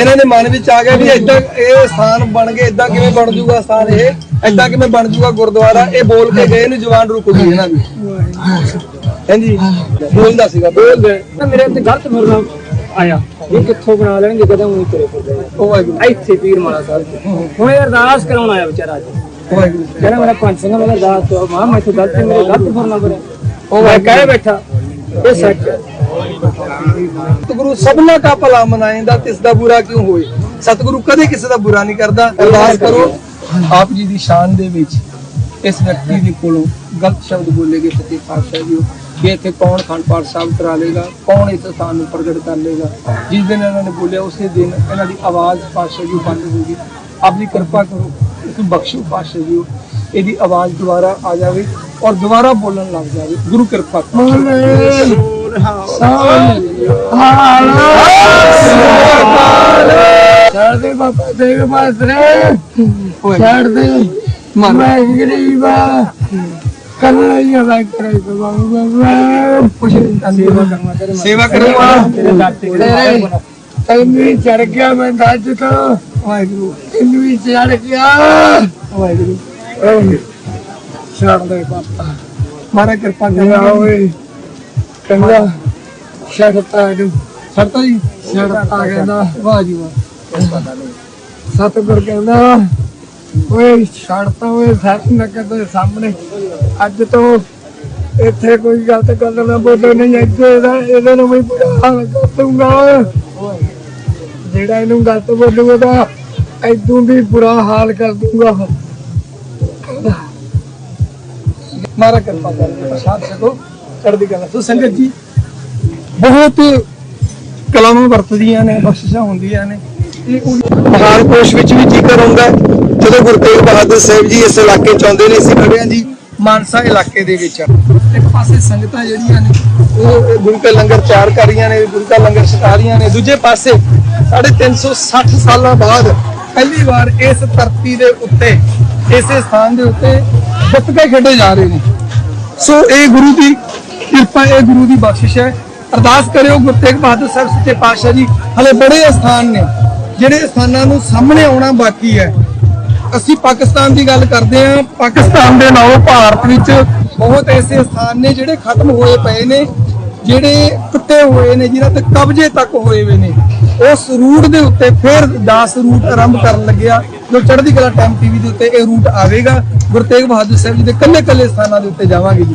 ਇਹਨਾਂ ਦੇ ਮਨ ਵਿੱਚ ਆ ਗਿਆ ਵੀ ਇਦਾਂ ਇਹ ਸਥਾਨ ਬਣ ਕੇ ਇਦਾਂ ਕਿਵੇਂ ਬਣ ਜੂਗਾ ਸਥਾਨ ਇਹ ਇਦਾਂ ਕਿਵੇਂ ਬਣ ਜੂਗਾ ਗੁਰਦੁਆਰਾ ਇਹ ਬੋਲ ਕੇ ਗਏ ਨੂੰ ਜਵਾਨ ਰੁਕ ਗਈ ਇਹਨਾਂ ਦੀ। ਹਾਂਜੀ? ਬੋਲਦਾ ਸੀਗਾ। ਬੋਲਦੇ। ਤਾਂ ਮੇਰੇ ਤੇ ਗਲਤ ਮਿਲਣਾ ਆਇਆ। ਇਹ ਕਿੱਥੋਂ ਬਣਾ ਲੈਣਗੇ ਕਦੋਂ ਨਹੀਂ ਤੁਰੇ। ਉਹ ਵਾਹਿਗੁਰੂ। ਇੱਥੇ ਪੀਰ ਮਾਲਾ ਸਾਹਿਬ। ਹੁਣ ਇਹ ਅਰਦਾਸ ਕਰਾਉਣ ਆਇਆ ਵਿਚਾਰਾ ਅੱਜ। ਉਹ ਵਾਹਿਗੁਰੂ। ਕਹਿੰਦਾ ਮੇਰਾ ਪੰਜ ਸਿੰਘ ਮੇਰਾ ਅਰਦਾਸ ਤੋਂ ਮਾਂ ਮੈਂ ਤੋਂ ਗਲਤ ਮੇਰੇ ਗਲਤ ਫੋਨ ਨੰਬਰ ਉਹ ਮੈਂ ਕਹਿ ਬੈਠਾ ਇਹ ਸੱਚ ਹੈ। ਸਤਿਗੁਰੂ ਸਭਨਾ ਦਾ ਭਲਾ ਮਨਾਏਂਦਾ ਤਿਸ ਦਾ ਬੁਰਾ ਕਿਉਂ ਹੋਏ? ਸਤਿਗੁਰੂ ਕਦੇ ਕਿਸੇ ਦਾ ਬੁਰਾ ਨਹੀਂ ਕਰਦਾ। ਅਰਦਾਸ ਕਰੋ, ਆਪ ਜੀ ਦੀ ਸ਼ਾਨ ਦੇ ਵਿੱਚ ਇਸ ਵਿਅਕਤੀ ਦੇ ਕੋਲੋਂ ਗਲਤ ਸ਼ਬਦ ਬੋਲੇਗੇ ਸੱਚੇ ਪਾਤਸ਼ਾਹ ਜੀ ਕਿ ਇੱਥੇ ਕੌਣ ਖੰਡ ਪਾਠ ਸਾਹਿਬ ਕਰਾ ਲੇਗਾ? ਕੌਣ ਇਸ ਸਥਾਨ ਨੂੰ ਪ੍ਰਗਟ ਕਰ ਲੇਗਾ? ਜਿਸ ਦਿਨ ਇਹਨਾਂ ਨੇ ਬੋਲਿਆ, ਉਸੇ ਦਿਨ ਇਹਨਾਂ ਦੀ ਆਵਾਜ਼ ਪਾਤਸ਼ਾਹ ਜੀ ਬੰਦ ਹੋ ਗਈ। ਆਪ ਜੀ ਕਿਰਪਾ ਕਰੋ, ਇਸ ਨੂੰ ਬਖਸ਼ੋ ਪਾਤਸ਼ਾਹ ਜੀ ਇਹਦੀ ਆਵਾਜ਼ ਦੁਬਾਰਾ ਆ ਜਾਵੇ ਔਰ ਦੁਬਾਰਾ ਬੋਲਣ ਲੱਗ ਜਾਵੇ। ਗੁਰੂ ਕਿਰਪਾ ਕਰੋ। ਛੱਡ ਦੇ ਬਾਬਾ ਦੇਵ ਮਾਸਰੇ ਛੱਡ ਦੇ ਮੈਂ ਗਰੀਬ ਕੱਲਾ ਹੀ ਆ ਮੈਂ ਕਰੇ ਬਾਬਾ ਸੇਵਾ ਕਰਨਾ ਤੇਰੇ ਸੇਵਾ ਕਰੂੰਗਾ ਤੇਰੇ ਤੈਨੂੰ ਚੜ ਗਿਆ ਮੈਂ ਦੱਜ ਤੋਂ ਵਾਹਿਗੁਰੂ। ਤੈਨੂੰ ਚੜ ਗਿਆ। ਵਾਹਿਗੁਰੂ। ਛੱਡ ਦੇ ਬਾਬਾ ਮਾਰਾ ਕਿਰਪਾ ਕਰੋ ਓਏ ਕੰਗਾ ਛੱਡਤਾ ਨੂੰ ਸਰਤਾ ਜੀ ਛੱਡਤਾ ਕਹਿੰਦਾ ਵਾਹ ਜੀ ਵਾਹ। ਸਤਿਗੁਰ ਕਹਿੰਦਾ ਓਏ ਛੱਡਤਾ ਓਏ ਸੱਚ ਨਗਰ ਦੇ ਸਾਹਮਣੇ। ਅੱਜ ਤੋਂ ਇੱਥੇ ਕੋਈ ਗਲਤ ਗੱਲ ਨਾ ਬੋਲੋ। ਨਹੀਂ, ਇੱਥੇ ਇਹਦਾ ਇਹਦੇ ਨੂੰ ਵੀ ਬੁਰਾ ਹਾਲ ਕਰ ਦੂੰਗਾ ਜਿਹੜਾ ਇਹਨੂੰ ਗਲਤ ਬੋਲੂਗਾ ਤਾਂ ਐਦੂ ਵੀ ਬੁਰਾ ਹਾਲ ਕਰ ਦੂੰਗਾ ਮਾਰਾ ਕਿਰਪਾ ਕਰਕੇ। ਪ੍ਰਸ਼ਾਦ ਛਕੋ। ਚੜ੍ਹਦੀ ਕਲਾ। ਸੋ ਸੰਗਤ ਜੀ, ਬਹੁਤ ਕਲਾਮਾਂ ਵਰਤਦੀਆਂ ਨੇ, ਬਖਸ਼ਿਸ਼ਾਂ ਹੁੰਦੀਆਂ ਨੇ। ਇਹ ਮਹਾਨ ਕੋਸ਼ ਵਿੱਚ ਵੀ ਜ਼ਿਕਰ ਹੁੰਦਾ ਜਦੋਂ ਗੁਰੂ ਤੇਗ ਬਹਾਦਰ ਸਾਹਿਬ ਜੀ ਇਸ ਇਲਾਕੇ ਚ ਆਉਂਦੇ ਨੇ, ਅਸੀਂ ਖੜੇ ਜੀ ਮਾਨਸਾ ਇਲਾਕੇ ਦੇ ਵਿੱਚ। ਇੱਕ ਪਾਸੇ ਸੰਗਤਾਂ ਜਿਹੜੀਆਂ ਨੇ, ਉਹ ਗੁਰੂ ਕੇ ਲੰਗਰ ਤਿਆਰ ਕਰ ਰਹੀਆਂ ਨੇ, ਗੁਰੂ ਦਾ ਲੰਗਰ ਛਕਾ ਰਹੀਆਂ ਨੇ। ਦੂਜੇ ਪਾਸੇ 360 ਸਾਲਾਂ ਬਾਅਦ ਪਹਿਲੀ ਵਾਰ ਇਸ ਧਰਤੀ ਦੇ ਉੱਤੇ, ਇਸੇ ਸਥਾਨ ਦੇ ਉੱਤੇ ਗੱਤਕੇ ਖੇਡੇ ਜਾ ਰਹੇ ਨੇ। ਸੋ ਇਹ ਗੁਰੂ ਦੀ ਕਿਰਪਾ ਇਹ ਗੁਰੂ ਦੀ ਬਖਸ਼ਿਸ਼ ਹੈ। ਅਰਦਾਸ ਕਰਿਓ ਗੁਰੂ ਤੇਗ ਬਹਾਦਰ ਸਾਹਿਬ ਸੱਚੇ ਪਾਤਸ਼ਾਹ ਜੀ। ਹਲੇ ਬੜੇ ਸਥਾਨ ਨੇ, ਜਿਹੜੇ ਸਥਾਨਾਂ ਨੂੰ ਸਾਹਮਣੇ ਆਉਣਾ ਬਾਕੀ ਹੈ। ਅਸੀਂ ਪਾਕਿਸਤਾਨ ਦੀ ਗੱਲ ਕਰਦੇ ਹਾਂ। ਪਾਕਿਸਤਾਨ ਦੇ ਨਾਲੋਂ ਭਾਰਤ ਵਿੱਚ ਬਹੁਤ ਐਸੇ ਸਥਾਨ ਨੇ ਜਿਹੜੇ ਖਤਮ ਹੋਏ ਪਏ ਨੇ, ਜਿਹੜੇ ਟੁੱਟੇ ਹੋਏ ਨੇ ਜਿਨ੍ਹਾਂ ਤੇ ਕਬਜ਼ੇ ਤੱਕ ਹੋਏ ਹੋਏ ਨੇ। ਉਸ ਰੂਟ ਦੇ ਉੱਤੇ ਫਿਰ 10 ਰੂਟ ਆਰੰਭ ਕਰਨ ਲੱਗਿਆ। ਜੋ ਚੜ੍ਹਦੀ ਕਲਾ ਟਾਈਮ ਟੀਵੀ ਦੇ ਉੱਤੇ ਇਹ ਰੂਟ ਆਵੇਗਾ। ਗੁਰੂ ਤੇਗ ਬਹਾਦਰ ਸਾਹਿਬ ਜੀ ਦੇ ਕੱਲੇ ਕੱਲੇ ਸਥਾਨਾਂ ਦੇ ਉੱਤੇ ਜਾਵਾਂਗੇ ਜੀ।